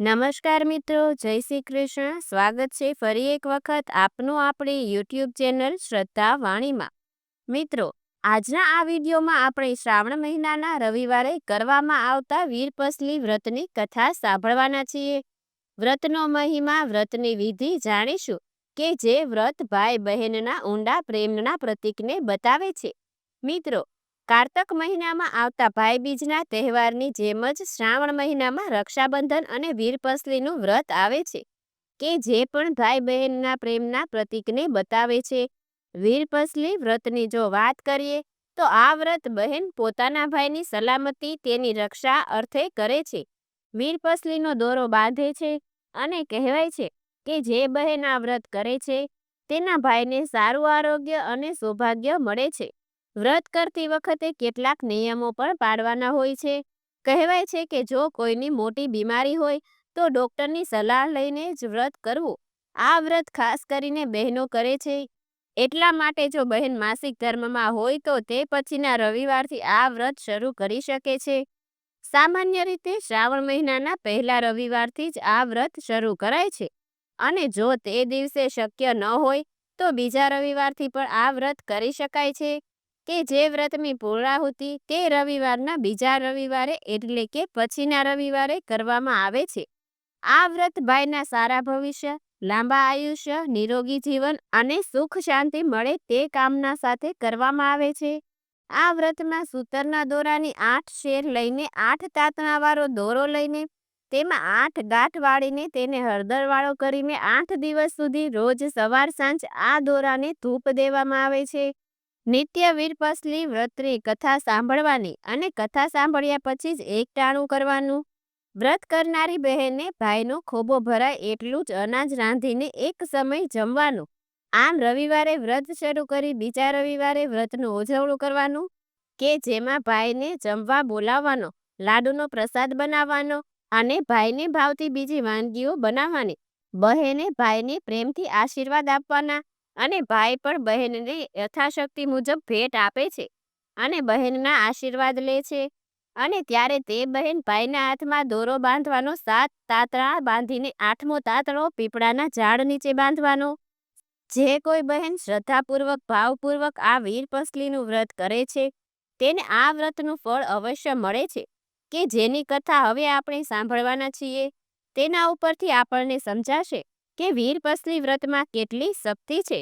નમસ્કાર મિત્રો, જય શ્રી કૃષ્ણ. સ્વાગત છે ફરી એક વખત આપનું આપણી યુટ્યુબ ચેનલ શ્રદ્ધા વાણીમાં. મિત્રો, આજના આ વિડીયોમાં આપણે શ્રાવણ મહિનાના રવિવારે કરવામાં આવતા વીરપસલી વ્રતની કથા સાંભળવાના છીએ. વ્રતનો મહિમા, વ્રતની વિધિ જાણીશું કે જે વ્રત ભાઈ બહેનના ઊંડા પ્રેમના પ્રતીકને બતાવે છે. મિત્રો કારતક મહિનામાં આવતા ભાઈબીજના તહેવારની જેમ જ શ્રાવણ મહિનામાં રક્ષાબંધન અને વીરપસલીનું વ્રત આવે છે, કે જે પણ ભાઈ બહેનના પ્રેમના પ્રતીકને બતાવે છે. વીરપસલી વ્રતની જો વાત કરીએ, તો આ વ્રત બહેન પોતાના ભાઈની સલામતી, તેની રક્ષા અર્થે કરે છે. વીરપસલીનો દોરો બાંધે છે અને કહેવાય છે કે જે બહેન આ વ્રત કરે છે, તેના ભાઈને સારું આરોગ્ય અને સૌભાગ્ય મળે છે. વ્રત કરતી વખતે કેટલાક નિયમો પણ પાડવાના હોય છે. કહેવાય છે કે જો કોઈની મોટી બીમારી હોય, તો ડૉક્ટરની સલાહ લઈને જ વ્રત કરવું. આ વ્રત ખાસ કરીને બહેનો કરે છે. એટલા માટે જો બહેન માસિક ધર્મમાં હોય, તો તે પછીના રવિવારથી આ વ્રત શરૂ કરી શકે છે. સામાન્ય રીતે શ્રાવણ મહિનાના પહેલા રવિવારથી જ આ વ્રત શરૂ કરાય છે. અને જો તે દિવસે શક્ય ન હોય, તો બીજા રવિવારથી પણ આ વ્રત કરી શકાય છે. કે જે વ્રતની પૂર્ણાહુતિ તે રવિવારના બીજા રવિવારે એટલે કે પછીના રવિવારે કરવામાં આવે છે. આ વ્રત ભાઈના સારા ભવિષ્ય, લાંબા આયુષ્ય, નિરોગી જીવન અને સુખ શાંતિ મળે તે કામના સાથે કરવામાં આવે છે. આ વ્રતમાં સૂતરના દોરાની આઠ શેર લઈને આઠ તાતણાવાળો દોરો લઈને, તેમાં આઠ ગાંઠ વાળીને તેને હળદરવાળો કરીને આઠ દિવસ સુધી રોજ સવાર સાંજ આ દોરાને ધૂપ દેવામાં આવે છે. નિત્ય વીરપસલી વ્રતની કથા સાંભળવાની અને કથા સાંભળ્યા પછી જ એકટાણું કરવાનું. વ્રત કરનારી બહેને ભાઈનો ખોબો ભરાય એટલું જ અનાજ રાંધીને એક સમય જમવાનું. આમ રવિવારે વ્રત શરૂ કરી બીજા રવિવારે વ્રતનું ઉજવણું કરવાનું કે જેમાં ભાઈને જમવા બોલાવવાનો, લાડુનો પ્રસાદ બનાવવાનો અને ભાઈને ભાવતી બીજી વાનગીઓ બનાવવાની. બહેને ભાઈને પ્રેમથી આશીર્વાદ આપવાના. અને ભાઈ પણ બહેનને યથાશક્તિ મુજબ ભેટ આપે છે અને બહેનના આશીર્વાદ લે છે. અને ત્યારે તે બહેન ભાઈના હાથમાં દોરો બાંધવાનો, સાત તાતરા બાંધીને આઠમો તાતરો પીપળાના ઝાડ નીચે બાંધવાનો. જે કોઈ બહેન શ્રદ્ધાપૂર્વક, ભાવપૂર્વક આ વીર પસલીનું વ્રત કરે છે, તેને આ વ્રતનું ફળ અવશ્ય મળે છે કે જેની કથા હવે આપણે સાંભળવાના છીએ, તેના ઉપરથી આપણને સમજાશે. કે વીરપસલી વ્રતમાં કેટલી શક્તિ છે?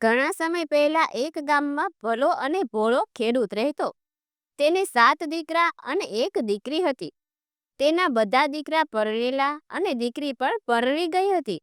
ઘણા સમય પહેલા એક ગામમાં ભલો અને ભોળો ખેડૂત રહેતો. તેને સાત દીકરા અને એક દીકરી હતી. તેના બધા દીકરા પરણેલા અને દીકરી પણ પરણી ગઈ હતી.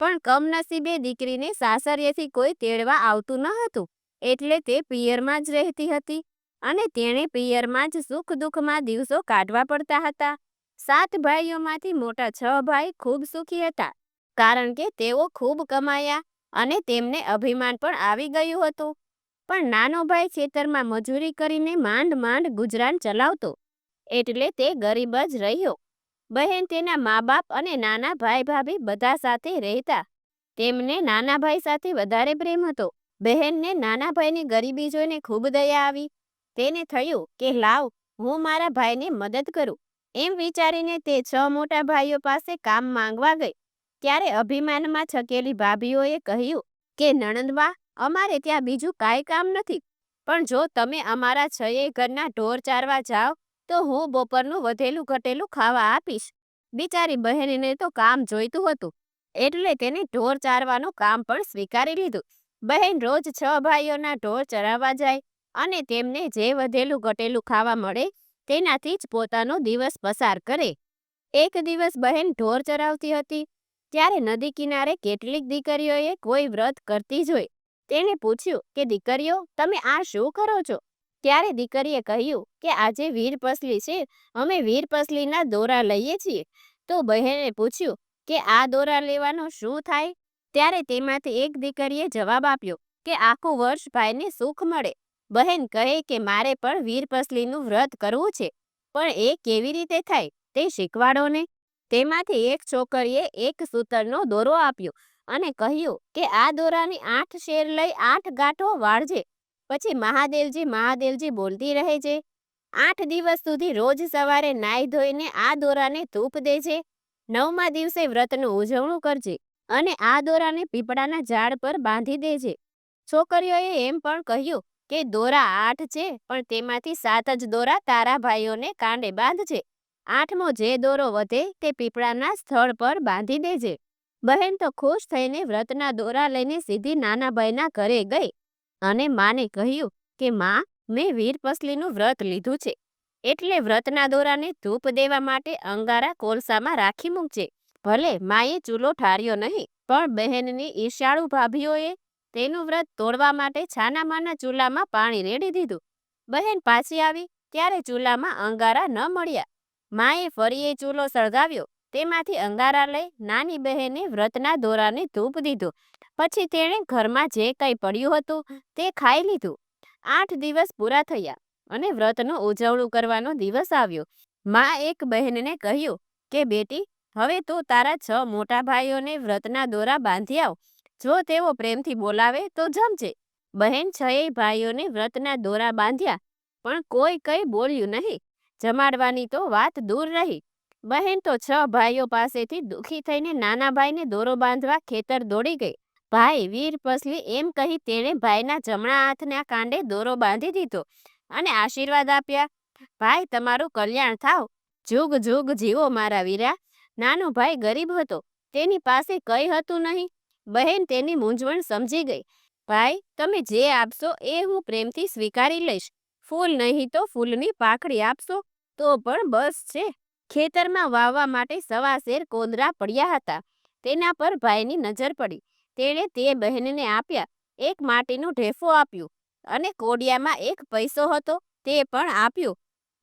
પણ કમનસીબે દીકરીને સાસરિયેથી કોઈ તેડવા આવતું ન હતું. એટલે તે પિયરમાં જ રહેતી હતી અને તેણે પિયરમાં જ સુખ દુઃખમાં દિવસો કાઢવા પડતા હતા. સાત ભાઈઓમાંથી મોટા છ ભાઈ ખૂબ સુખી હતા. કારણ કે તેઓ ખૂબ કમાયા અને તેમને અભિમાન પણ આવી ગયું હતું. પણ નાનો ભાઈ ખેતરમાં મજૂરી કરીને માંડ માંડ ગુજરાન ચલાવતો એટલે તે ગરીબ જ રહ્યો. બહેન તેના મા બાપ અને નાના ભાઈ ભાભી બધા સાથે રહેતા. તેમને નાના ભાઈ સાથે વધારે પ્રેમ હતો. બહેનને નાના ભાઈની ગરીબી જોઈને ખૂબ દયા આવી. તેને થયું કે, લાવ, હું મારા ભાઈને મદદ કરું. એમ વિચારીને તે છ મોટા ભાઈઓ પાસે કામ માંગવા ગઈ. ત્યારે અભિમાનમાં છકેલી ભાભીઓએ કહ્યું કે, નણંદવા, અમારે ત્યાં બીજું કાંઈ કામ નથી. પણ જો તમે અમારા છયે ઘરના ઢોર ચારવા જાઓ, તો હું બપોરનું વધેલું ઘટેલું ખાવા આપીશ. બિચારી બહેનને તો કામ જોઈતું હતું. એટલે તેને ઢોર ચારવાનું કામ પણ સ્વીકારી લીધું. બહેન રોજ છ ભાઈઓના ઢોર ચરાવવા જાય અને તેમને જે વધેલું ઘટેલું ખાવા મળે, તેનાથી જ પોતાનો દિવસ પસાર કરે. એક દિવસ બહેન ઢોર ચરાવતી હતી ત્યારે નદી કિનારે કેટલીક દીકરીઓએ કોઈ વ્રત કરતી જોઈ તેણે પૂછ્યું કે, દીકરીઓ, તમે આ શું કરો છો? ત્યારે દીકરીએ કહ્યું કે, આજે વીરપસલી છે. અમે વીરપસલીના દોરા લઈએ છીએ. તો બહેને પૂછ્યું કે, આ દોરા લેવાનો શું થાય? ત્યારે તેમાંથી એક દીકરીએ જવાબ આપ્યો કે, આખું વર્ષ ભાઈને સુખ મળે. બહેન કહે કે, મારે પણ વીરપસલીનું વ્રત કરવું છે. પણ એ કેવી રીતે થાય? તે શીખવાડો ને. તેમાંથી એક છોકરીએ એક સૂતરનો દોરો આપ્યો અને કહ્યું કે આ દોરાની આઠ શેર લઈ આઠ ગાંઠો વાળજે. પછી મહાદેવજી મહાદેવજી બોલતી રહે છે, આઠ દિવસ સુધી રોજ સવારે નાહી ધોઈને આ દોરાને ધૂપ દેજે. નવમા દિવસે વ્રતનું ઉજવણું કરજે અને આ દોરાને પીપળાના ઝાડ પર બાંધી દેજે. છોકરીઓએ એમ પણ કહ્યું કે, દોરા આઠ છે, પણ તેમાંથી સાત જ દોરા તારા ભાઈઓને કાંડે બાંધજે. આઠમો જે દોરો વધે તે પીપળાના સ્થળ પર બાંધી દેજે. બહેન તો ખુશ થઈને વ્રતના દોરા લઈને સીધી નાના ભાઈના ઘરે ગઈ અને માને કહ્યું કે, માં, મેં વીરપસલીનું વ્રત લીધું છે. એટલે વ્રતના દોરાને ધૂપ દેવા માટે અંગારા કોલસામાં રાખી મૂકજે. ભલે માએ ચૂલો ઠાર્યો નહીં, પણ બહેનની ઈર્ષાળુ ભાભીઓએ તેનું વ્રત તોડવા માટે છાનામાના ચૂલામાં પાણી રેડી દીધું. બહેન પાછી આવી ત્યારે ચૂલામાં અંગારા ન મળ્યા. માએ ફરી એ ચૂલો સળગાવ્યો. તેમાંથી અંગારા લઈ નાની બહેને વ્રતના દોરાને ધૂપ દીધો. પછી તેણે ઘરમાં જે કંઈ પડ્યું હતું તે ખાઈ લીધું. આઠ દિવસ પૂરા થયા અને વ્રતનું ઉજવણું કરવાનો દિવસ આવ્યો. મા એક બહેનને કહ્યું કે, બેટી, હવે તું તારા છ મોટા ભાઈઓને વ્રતના દોરા બાંધી આવ. જો તેઓ પ્રેમથી બોલાવે તો જમજે. બહેન છએ ભાઈઓને વ્રતના દોરા બાંધ્યા, પણ કોઈ કંઈ બોલ્યું નહીં. જમાડવાની તો વાત દૂર રહી. બહેન તો છ ભાઈઓ પાસેથી દુઃખી થઈને નાના ભાઈને દોરો બાંધવા ખેતર દોડી ગઈ. ભાઈ વીર પસલી એમ કહી તેણે ભાઈના જમણા હાથના કાંડે દોરો બાંધી દીધો અને આશીર્વાદ આપ્યા. ભાઈ, તમારું કલ્યાણ થાવ. જુગ જુગ જીવો મારા વીરા. નાનો ભાઈ ગરીબ હતો. તેની પાસે કંઈ હતું નહીં. બહેન તેની મૂંઝવણ સમજી ગઈ. ભાઈ, તમે જે આપશો એ હું પ્રેમથી સ્વીકારી લઈશ. ફૂલ નહીં તો ફૂલની પાકડી આપશો. તો પણ બસ છે. ખેતરમાં વાવવા માટે સવા શેર કોદરા પડ્યા હતા. તેના પર ભાઈની નજર પડી. તેણે તે બહેનને આપ્યા. એક માટીનું ઢેફો આપ્યું અને કોડિયામાં એક પૈસો હતો તે પણ આપ્યો.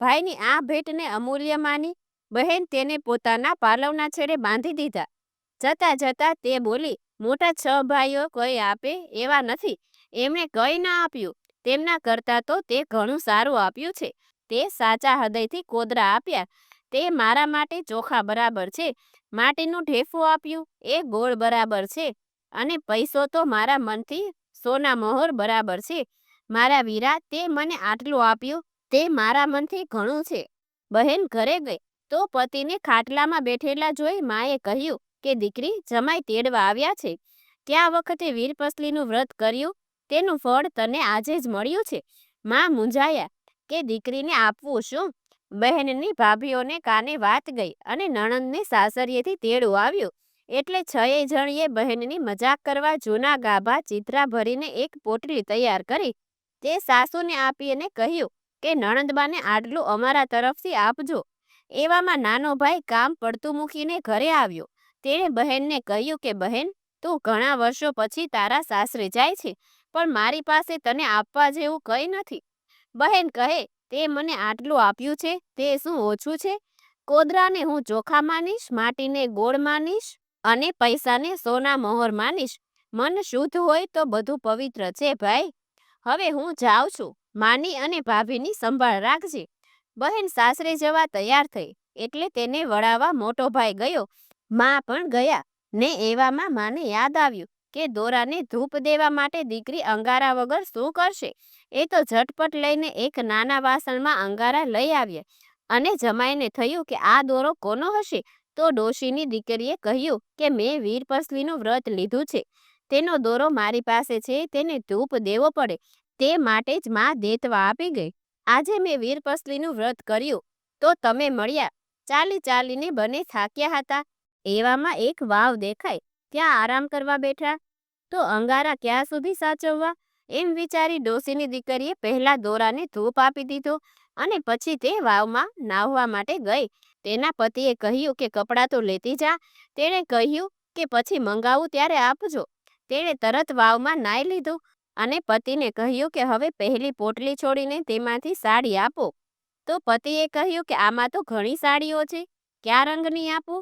ભાઈની આ ભેટને અમૂલ્ય માની બહેન તેને પોતાના પાલવના છેડે બાંધી દીધા. જતા જતા તે બોલી, મોટા છ ભાઈઓ કંઈ આપે એવા નથી. એમણે કંઈ ના આપ્યું. તેમના કરતાં તો તે ઘણું સારું આપ્યું છે. તે સાચા હૃદયથી કોદરા આપ્યા. તે મારા માટે ચોખા બરાબર છે. માટીનું ઢેફું આપ્યું. એ ગોળ બરાબર છે. અને પૈસો તો મારા મનથી સોના મોહર બરાબર છે. મારા વીરા, તે મને આટલું આપ્યું. તે મારા મનથી ઘણું છે. બહેન ઘરે ગઈ. તો પતિને ખાટલામાં બેઠેલા જોઈ માએ કહ્યું કે દીકરી, જમાઈ તેડવા આવ્યા છે. ત્યાં વખતે વીરપસલીનું વ્રત કર્યું? તેનું ફળ તને આજે જ મળ્યું છે. માં મૂંઝાયા કે દીકરીને આપવું શું? બહેનની ભાભીઓને કાને વાત ગઈ અને નણંદને સાસરીએથી તેડું આવ્યું. એટલે છએ જણીએ બહેનની મજાક કરવા જૂના ગાભા ચિત્રા ભરીને એક પોટલી તૈયાર કરી. તે સાસુને આપી અને કહ્યું કે નણંદબાને આટલું અમારા તરફથી આપજો. એવામાં નાનો ભાઈ કામ પડતું મૂકીને ઘરે આવ્યો. તેણે બહેનને કહ્યું કે, બહેન, તું ઘણા વર્ષો પછી તારા સાસરે જાય છે. પણ મારી પાસે તને આપવા જેવું કંઈ નથી. બહેન કહે, તે મને આટલું આપ્યું છે, તે શું ઓછું છે? કોદરાને હું ચોખા માનીશ, માટીને ગોળ માનીશ અને પૈસાને સોના મોહર માનીશ? મન શુદ્ધ હોય તો બધું પવિત્ર છે ભાઈ. હવે હું જાઉં છું. માની અને ભાભીની સંભાળ રાખજે. બહેન સાસરે જવા તૈયાર થઈ, એટલે તેને વળાવવા મોટો ભાઈ ગયો. માં પણ ગયા. ને એવામાં માને યાદ આવ્યું. કે દોરાને ધૂપ દેવા માટે દીકરી અંગારા વગર શું કરશે? એ તો ઝટપટ લઈને એક નાના વાસણમાં અંગારા લઈ આવ્યા અને જમાઈને થયું કે આ દોરો કોનો હશે? તો ડોશીની દીકરીએ કહ્યું કે, મેં વીરપસવીનું વ્રત લીધું છે. તેનો દોરો મારી પાસે છે, તેને ધૂપ દેવો પડે. તે માટે જ માં દેતવા આપી ગઈ. આજે મેં વીરપસલીનું વ્રત કર્યું. તો તમે મળ્યા. ચાલી ચાલીને બને થાક્યા હતા. એવામાં એક વાવ દેખાય ત્યાં આરામ કરવા બેઠા, તો અંગારા ક્યાં સુધી સાચવવા? એમ વિચારી ડોસીની દીકરીએ પહેલા દોરાને ધૂપ આપી દીધો અને પછી તે વાવમાં નાહવા માટે ગઈ. તેના પતિએ કહ્યું કે કપડાં તો લેતી જા. તેણે કહ્યું કે પછી મંગાવું ત્યારે આપજો. તેણે તરત વાવમાં નાહી લીધું અને પતિને કહ્યું કે હવે પહેલી પોટલી છોડીને તેમાંથી સાડી આપો. તો પતિએ કહ્યું કે આમાં તો ઘણી સાડીઓ છે. કયા રંગની આપું?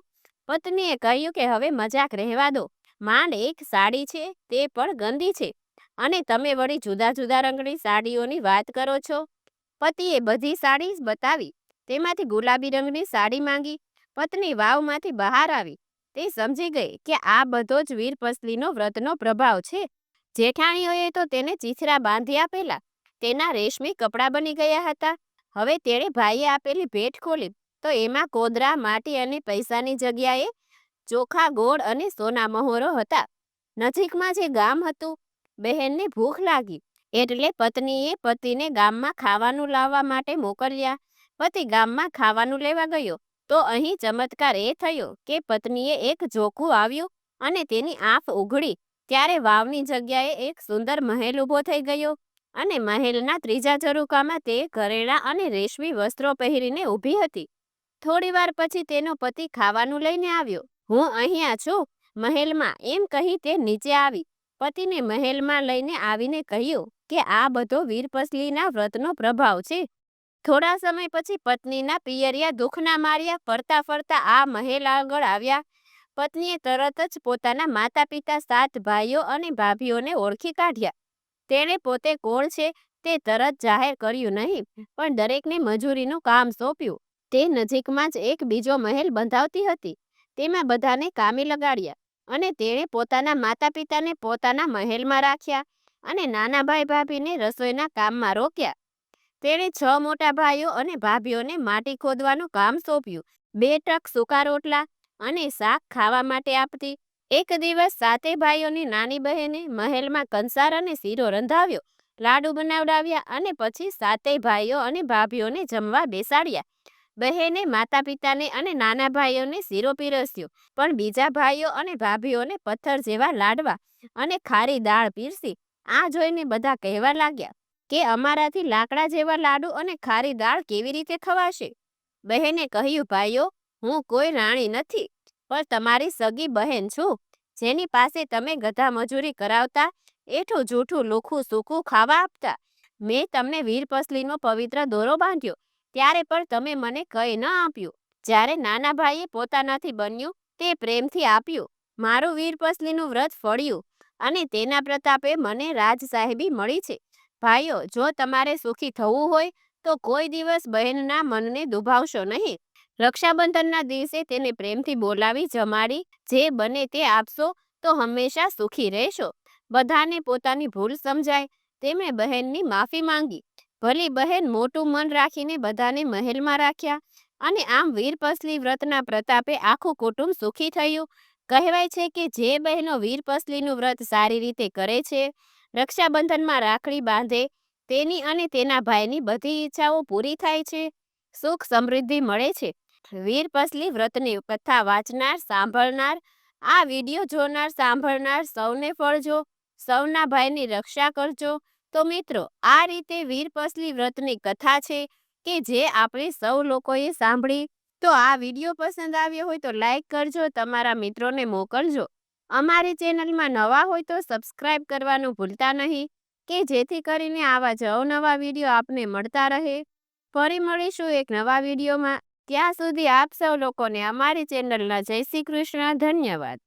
પત્નીએ કહ્યું કે, હવે મજાક રહેવા દો. માંડ એક સાડી છે, તે પણ ગંદી છે. અને તમે વળી જુદા જુદા રંગની સાડીઓની વાત કરો છો. પતિએ બધી સાડી બતાવી. તેમાંથી ગુલાબી રંગની સાડી માંગી. પત્ની વાવમાંથી બહાર આવી. તે સમજી ગઈ કે આ બધો જ વીરપસલીનો વ્રતનો પ્રભાવ છે. જેઠાણીઓએ તો તેને ચીથરા બાંધી આપેલા. તેના રેશમી કપડાં બની ગયા હતા. હવે તેણે ભાઈએ આપેલી ભેટ ખોલી. તો એમાં કોદરા માટી અને પૈસાની જગ્યાએ ચોખા, ગોળ અને સોના મહોરો હતા. નજીકમાં જે ગામ હતું, બહેનને ભૂખ લાગી. એટલે પત્નીએ પતિને ગામમાં ખાવાનું લાવવા માટે મોકલ્યા. પતિ ગામમાં ખાવાનું લેવા ગયો. તો અહીં ચમત્કાર એ થયો કે પત્નીએ એક જોખું આવ્યું અને તેની આંખ ઉઘડી. ત્યારે વાવની જગ્યાએ એક સુંદર મહેલ ઊભો થઈ ગયો અને મહેલના ત્રીજા ઝરૂકામાં તે ઘરેણાં અને રેશમી વસ્ત્રો પહેરીને ઊભી હતી. થોડી વાર પછી તેનો પતિ ખાવાનું લઈને આવ્યો. હું અહીંયા છું. મહેલમાં એમ કહી તે નીચે આવી. પતિને મહેલમાં લઈને આવીને કહ્યું કે આ બધો વીરપસલીના વ્રતનો પ્રભાવ છે. થોડા સમય પછી પત્નીના પિયરિયા દુઃખના માર્યા, ફરતા ફરતા આ મહેલ આગળ આવ્યા. પત્નીએ તરત જ પોતાના માતા પિતા સાત ભાઈઓ અને ભાભીઓને ઓળખી કાઢ્યા. તેણે પોતે કોણ છે તે તરત જાહેર કર્યું નહીં, પણ દરેકને મજૂરીનું કામ સોંપ્યું. તે નજીકમાં જ એક બીજો મહેલ બંધાવતી હતી. તેમાં બધાને કામે લગાડ્યા અને તેણે પોતાના માતા પિતાને પોતાના મહેલમાં રાખ્યા અને નાના ભાઈ ભાભીને રસોઈના કામમાં રોક્યા. તેણે છ મોટા ભાઈઓ અને ભાભીઓને માટી ખોદવાનું કામ સોંપ્યું. બે ટક સૂકા રોટલા અને શાક ખાવા માટે આપતી. એક દિવસ સાતે ભાઈઓની નાની બહેને મહેલમાં કંસાર અને શીરો રંધાવ્યો. લાડુ બનાવડાવ્યા અને પછી સાતેય ભાઈઓ અને ભાભીઓને જમવા બેસાડ્યા. બહેને માતા પિતાને અને નાના ભાઈઓને શીરો પીરસ્યો, પણ બીજા ભાઈઓ અને ભાભીઓને પથ્થર જેવા લાડવા અને ખારી દાળ પીરસી. આ જોઈને બધા કહેવા લાગ્યા કે અમારાથી લાકડા જેવા લાડુ અને ખારી દાળ કેવી રીતે ખવાશે? બહેને કહ્યું, ભાઈઓ, હું કોઈ રાણી નથી, પણ તમારી સગી બહેન છું. જેની પાસે તમે ગધા મજૂરી કરાવતા, એઠું જૂઠું લુખું સૂકું ખાવા આપતા. મેં તમને વીરપસલીનો પવિત્ર દોરો બાંધ્યો. ત્યારે પણ તમે મને કંઈ ન આપ્યું. જ્યારે નાના ભાઈએ પોતાનાથી બન્યું, તે પ્રેમથી આપ્યું. મારું વીરપસલીનું વ્રત ફળ્યું અને તેના પ્રતાપે મને રાજ સાહેબી મળી છે. ભાઈઓ, જો તમારે સુખી થવું હોય, તો કોઈ દિવસ બહેનના મનને દુભાવશો નહીં. રક્ષાબંધનના દિવસે તેને પ્રેમથી બોલાવી જમાડી, જે બને તે આપશો, તો હંમેશા સુખી રહેશો. બધાને પોતાની ભૂલ સમજાય. તેમણે બહેનની માફી માંગી. ભલી બહેન મોટું મન રાખીને બધાને મહેલમાં રાખ્યા અને આમ વીરપસલી વ્રતના પ્રતાપે આખું કુટુંબ સુખી થયું. કહેવાય છે કે જે બહેનો વીરપસલીનું વ્રત સારી રીતે કરે છે, રક્ષાબંધનમાં રાખડી બાંધે, તેની અને તેના ભાઈની બધી ઈચ્છાઓ પૂરી થાય છે, સુખ સમૃદ્ધિ મળે છે. વીરપસલી વ્રતની કથા વાંચનાર, સાંભળનાર, આ વીડિયો જોનાર, સાંભળનાર સૌને ફળજો, સૌના ભાઈની રક્ષા કરજો તો મિત્રો, આ રીતે વીરપસલી વ્રતની કથા છે કે જે આપણે સૌ લોકોએ સાંભળી. તો આ વીડિયો પસંદ આવ્યો હોય તો લાઈક કરજો, તમારા મિત્રોને મોકલજો. અમારી ચેનલમાં નવા હોય તો સબસ્ક્રાઈબ કરવાનું ભૂલતા નહીં, કે જેથી કરીને આવા જ અવનવા વીડિયો આપને મળતા રહે. ફરી મળીશું એક નવા વિડીયોમાં. ત્યાં સુધી આપ સૌ લોકોને અમારી ચેનલના જય શ્રી કૃષ્ણ, ધન્યવાદ.